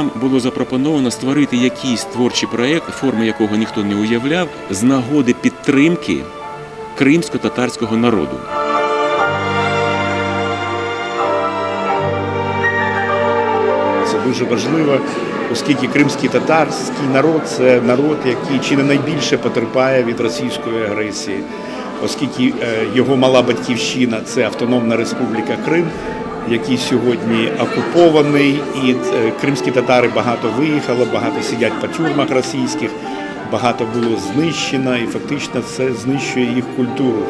Нам було запропоновано створити якийсь творчий проєкт, форми якого ніхто не уявляв, з нагоди підтримки кримсько-татарського народу. Це дуже важливо, оскільки кримський татарський народ це народ, який чи не найбільше потерпає від російської агресії, оскільки е, його мала батьківщина це Автономна Республіка Крим, який сьогодні окупований, і е, кримські татари багато виїхали, багато сидять по тюрмах російських, багато було знищено, і фактично це знищує їх культуру.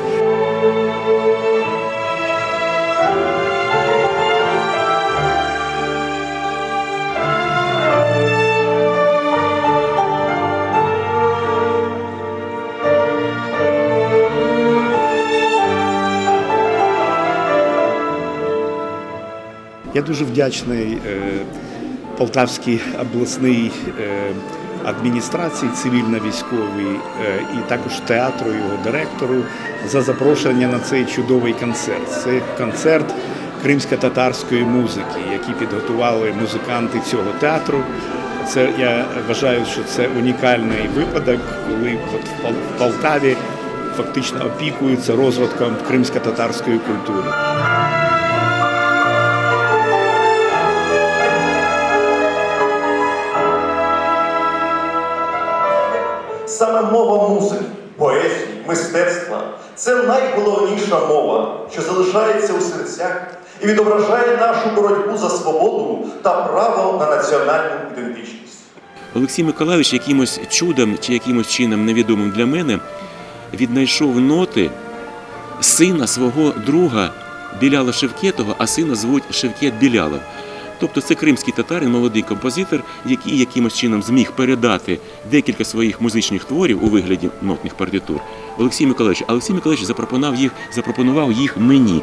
Я дуже вдячний е, Полтавській обласній е, адміністрації цивільно-військовій е, і також театру, його директору за запрошення на цей чудовий концерт. Це концерт кримсько-татарської музики, який підготували музиканти цього театру. Це я вважаю, що це унікальний випадок, коли в Полтаві фактично опікуються розвитком кримсько-татарської культури. Саме мова музики, поезії, мистецтва це найголовніша мова, що залишається у серцях і відображає нашу боротьбу за свободу та право на національну ідентичність. Олексій Миколайович якимось чудом чи якимось чином невідомим для мене віднайшов ноти сина свого друга Біляла Шевкетова, а сина звуть Шевкет Білялов. Тобто це кримський татарин, молодий композитор, який якимось чином зміг передати декілька своїх музичних творів у вигляді нотних партитур Олексій Миколаївич. Олексій Миколаївич запропонував їх, запропонував їх мені.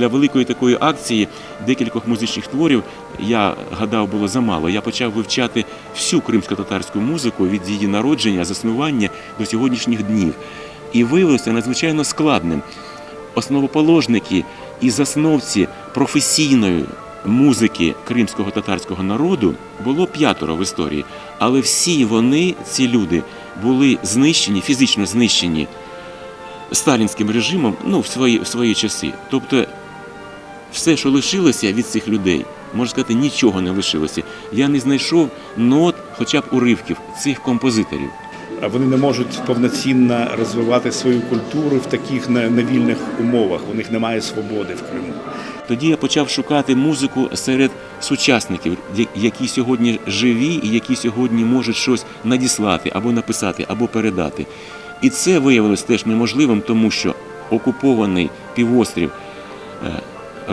Для великої такої акції декількох музичних творів я гадав було замало. Я почав вивчати всю кримсько-татарську музику від її народження, заснування до сьогоднішніх днів. І виявилося надзвичайно складним. Основоположники і засновці професійної музики кримського татарського народу було п'ятеро в історії, але всі вони, ці люди, були знищені, фізично знищені сталінським режимом ну, в свої, в свої часи. Тобто все, що лишилося від цих людей, можна сказати, нічого не лишилося. Я не знайшов нот, хоча б уривків цих композиторів. А вони не можуть повноцінно розвивати свою культуру в таких не- невільних умовах. У них немає свободи в Криму. Тоді я почав шукати музику серед сучасників, які сьогодні живі і які сьогодні можуть щось надіслати або написати, або передати. І це виявилось теж неможливим, тому що окупований півострів е,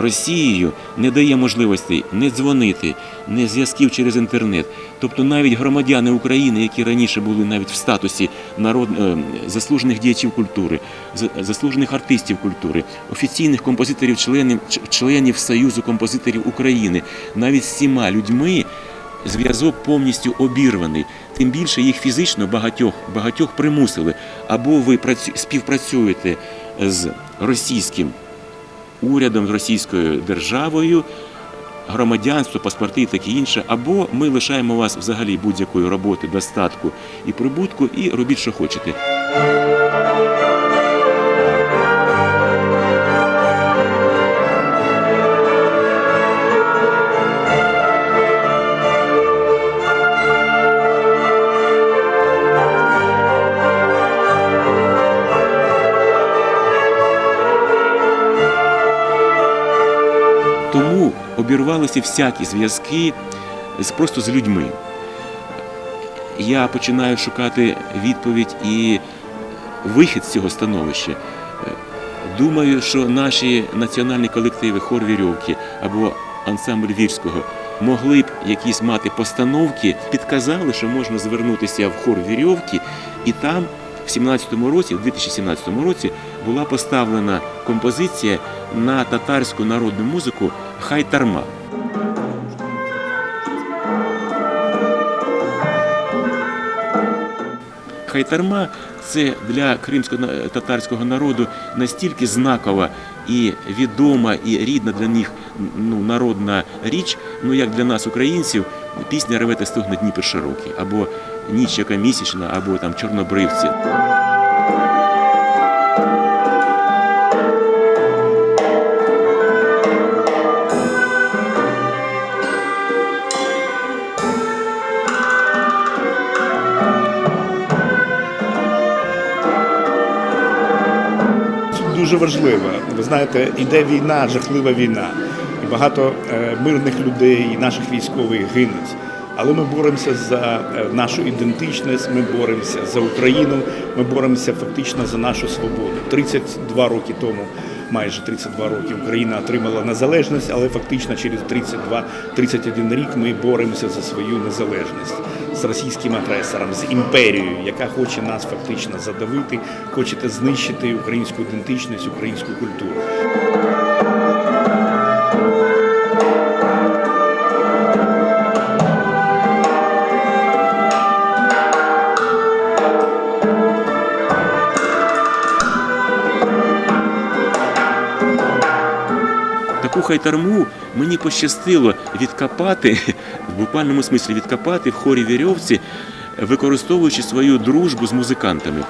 Росією не дає можливостей не дзвонити, не зв'язків через інтернет. Тобто навіть громадяни України, які раніше були навіть в статусі народ... е, заслужених діячів культури, за- заслужених артистів культури, офіційних композиторів, членів, членів Союзу композиторів України, навіть з цими людьми зв'язок повністю обірваний. Тим більше їх фізично багатьох, багатьох примусили. Або ви працю- співпрацюєте з російським урядом, з російською державою, громадянство, паспорти і таке інше, або ми лишаємо вас взагалі будь-якої роботи, достатку і прибутку, і робіть, що хочете. Обірвалися всякі зв'язки просто з людьми. Я починаю шукати відповідь і вихід з цього становища. Думаю, що наші національні колективи хор вірьовки або ансамбль Вірського могли б якісь мати постановки, підказали, що можна звернутися в хор Вірьовки, і там в 17-му році, в 2017 році, була поставлена композиція на татарську народну музику Хайтарма. Хайтарма це для кримсько-татарського народу настільки знакова і відома, і рідна для них ну, народна річ, ну як для нас, українців, пісня ревете стогне Дніпер широкий, або ніч яка місячна, або там чорнобривці. Дуже важливо. Ви знаєте, іде війна, жахлива війна. І багато е, мирних людей, наших військових гинуть. Але ми боремося за е, нашу ідентичність, ми боремося за Україну, ми боремося фактично за нашу свободу. 32 роки тому, майже 32 роки, Україна отримала незалежність, але фактично через 32-31 рік ми боремося за свою незалежність з російським агресором, з імперією, яка хоче нас фактично задавити, хоче знищити українську ідентичність, українську культуру. Хайтарму мені пощастило відкопати, в буквальному смислі відкопати в хорі вірьовці, використовуючи свою дружбу з музикантами.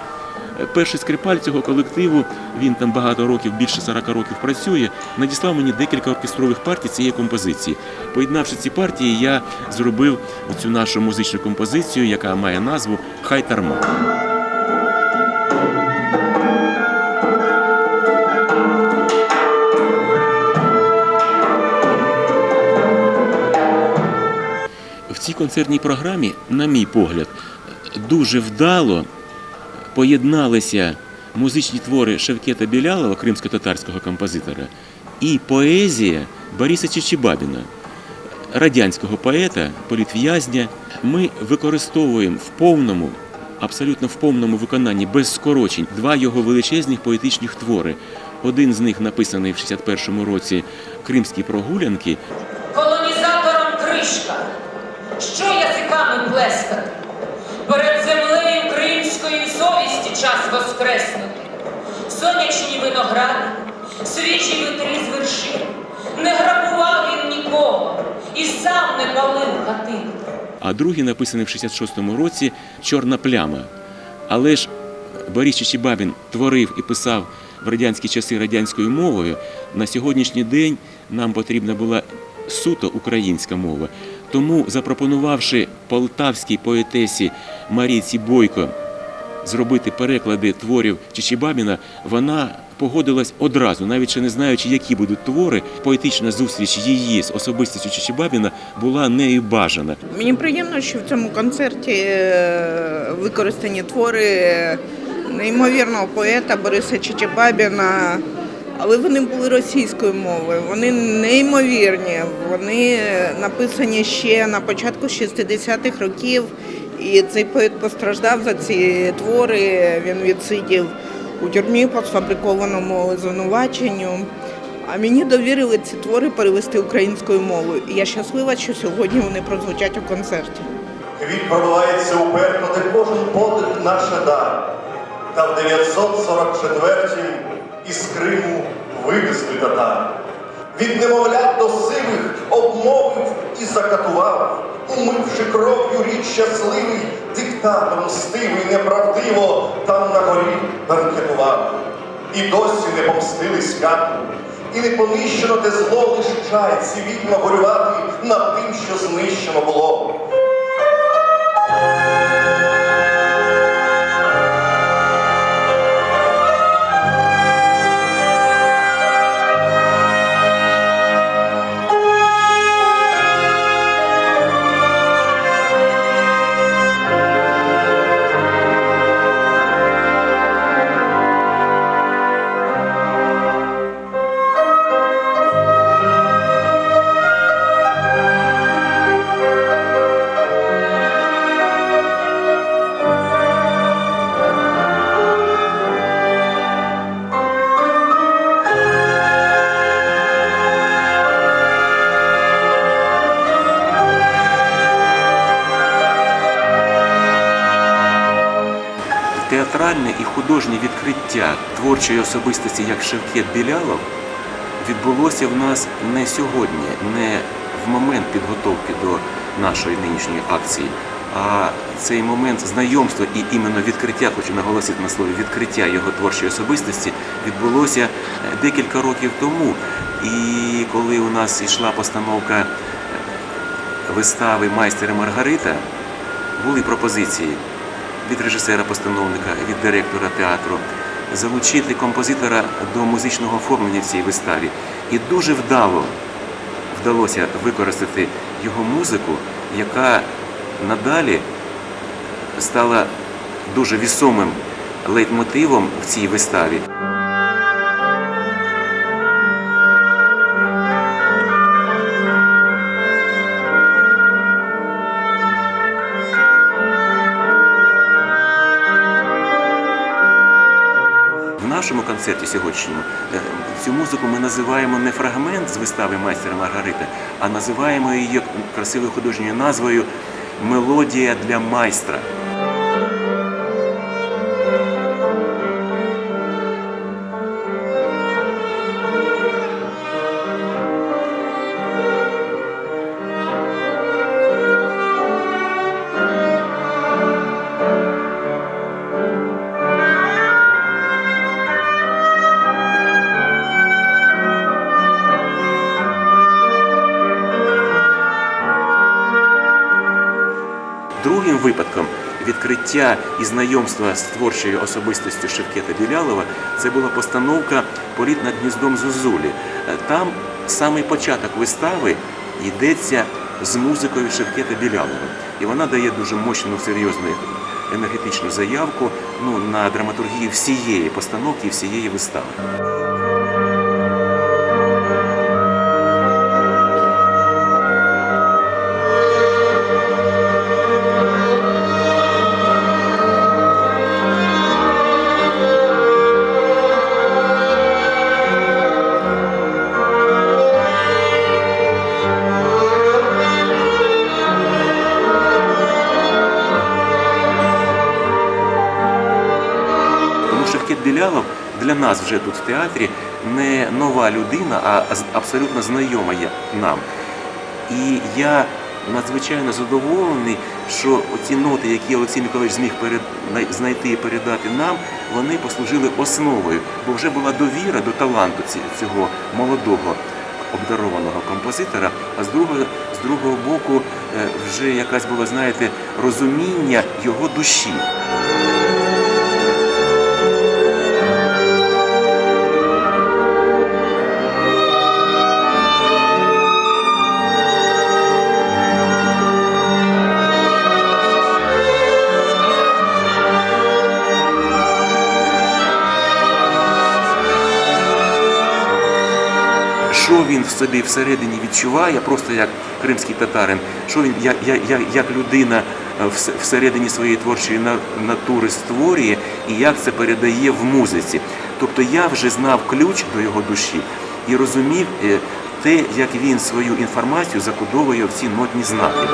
Перший скрипаль цього колективу, він там багато років, більше 40 років працює, надіслав мені декілька оркестрових партій цієї композиції. Поєднавши ці партії, я зробив цю нашу музичну композицію, яка має назву Хайтарма. Цій концертній програмі, на мій погляд, дуже вдало поєдналися музичні твори Шевкета Білялова, кримсько-татарського композитора, і поезія Бориса Чичибабіна, радянського поета, політв'язня. Ми використовуємо в повному, абсолютно в повному виконанні без скорочень два його величезних поетичних твори. Один з них написаний в 61-му році Кримські прогулянки, що язиками плескати? Перед землею кримської совісті час воскреснути. Сонячні виногради, свіжі вітри з вершин. Не грабував він нікого і сам не палив хатин. а другий написаний в 66-му році Чорна пляма. Але ж Борис Чичибабін творив і писав в радянські часи радянською мовою. На сьогоднішній день нам потрібна була суто українська мова. Тому, запропонувавши полтавській поетесі Марійці Бойко зробити переклади творів Чичибабіна, вона погодилась одразу, навіть ще не знаючи, які будуть твори. Поетична зустріч її з особистістю Чичибабіна була нею бажана. Мені приємно, що в цьому концерті е, використані твори неймовірного поета Бориса Чичибабіна, але вони були російською мовою. Вони неймовірні. Вони написані ще на початку 60-х років. І цей поет постраждав за ці твори. Він відсидів у тюрмі по сфабрикованому звинуваченню. А мені довірили ці твори перевести українською мовою. І я щаслива, що сьогодні вони прозвучать у концерті. Квіт пробивається уперто, де кожен подих наше дар. Та в 944-м із Криму вивезли татар. Від немовлят до сивих обмовив і закатував, умивши кров'ю рід щасливий, диктатор мстивий, неправдиво там на горі банкетував. І досі не помстились кату, і не понищено те зло лиш чай цивільно горювати над тим, що знищено було. Художнє відкриття творчої особистості як Шевкет Білялов відбулося в нас не сьогодні, не в момент підготовки до нашої нинішньої акції. А цей момент знайомства і іменно відкриття, хочу наголосити на слові відкриття його творчої особистості, відбулося е, декілька років тому. І коли у нас йшла постановка е, вистави Майстер і Маргарита, були пропозиції від режисера-постановника, від директора театру залучити композитора до музичного оформлення в цій виставі. І дуже вдало вдалося використати його музику, яка надалі стала дуже вісомим лейтмотивом в цій виставі. Концерті сьогоднішньому е, цю музику ми називаємо не фрагмент з вистави майстера Маргарита, а називаємо її красивою художньою назвою Мелодія для майстра. Другим випадком відкриття і знайомства з творчою особистістю Шевкета Білялова це була постановка Політ над гніздом Зозулі. Е, Там самий початок вистави йдеться з музикою Шевкета Білялова. І вона дає дуже мощну, серйозну енергетичну заявку ну, на драматургію всієї постановки всієї вистави. Нас вже тут в театрі не нова людина, а абсолютно знайома є нам. І я надзвичайно задоволений, що ці ноти, які Олексій Миколаївич зміг перед... знайти і передати нам, вони послужили основою, бо вже була довіра до таланту цього молодого обдарованого композитора, а з другого, з другого боку е, вже якась була, знаєте, розуміння його душі. Він в собі всередині відчуває, просто як кримський татарин, що він як, як, як, людина е, вс- всередині своєї творчої на- натури створює і як це передає в музиці. Тобто я вже знав ключ до його душі і розумів е, те, як він свою інформацію закодовує в ці нотні знаки.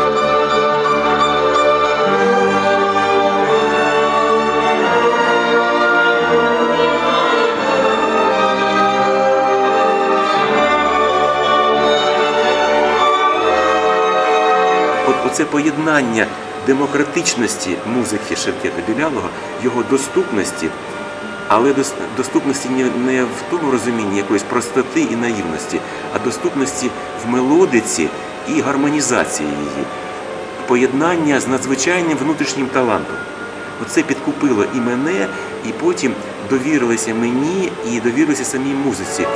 Оце поєднання демократичності музики Шевкета Білялого, його доступності, але доступності не, не в тому розумінні якоїсь простоти і наївності, а доступності в мелодиці і гармонізації її, поєднання з надзвичайним внутрішнім талантом. Оце підкупило і мене, і потім довірилися мені і довірилися самій музиці.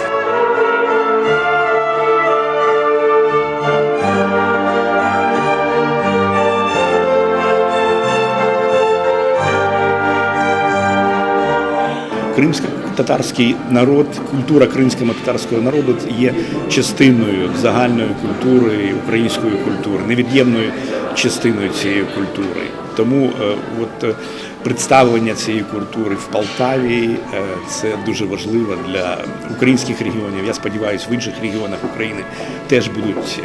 Кримсько-татарський народ, культура кримського татарського народу є частиною загальної культури української культури, невід'ємною частиною цієї культури. Тому е, от е, представлення цієї культури в Полтаві е, це дуже важливо для українських регіонів. Я сподіваюся, в інших регіонах України теж будуть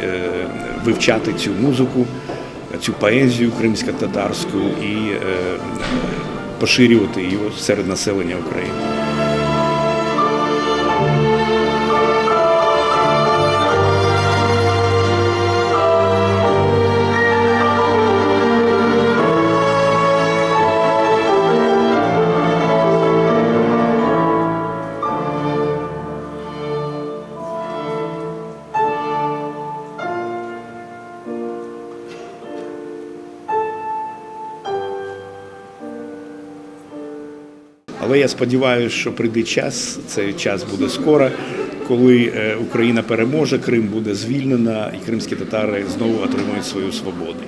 вивчати цю музику, цю поезію кримсько-татарську і поширювати його серед населення України. Але я сподіваюся, що прийде час, цей час буде скоро, коли е, Україна переможе, Крим буде звільнена і кримські татари знову отримують свою свободу.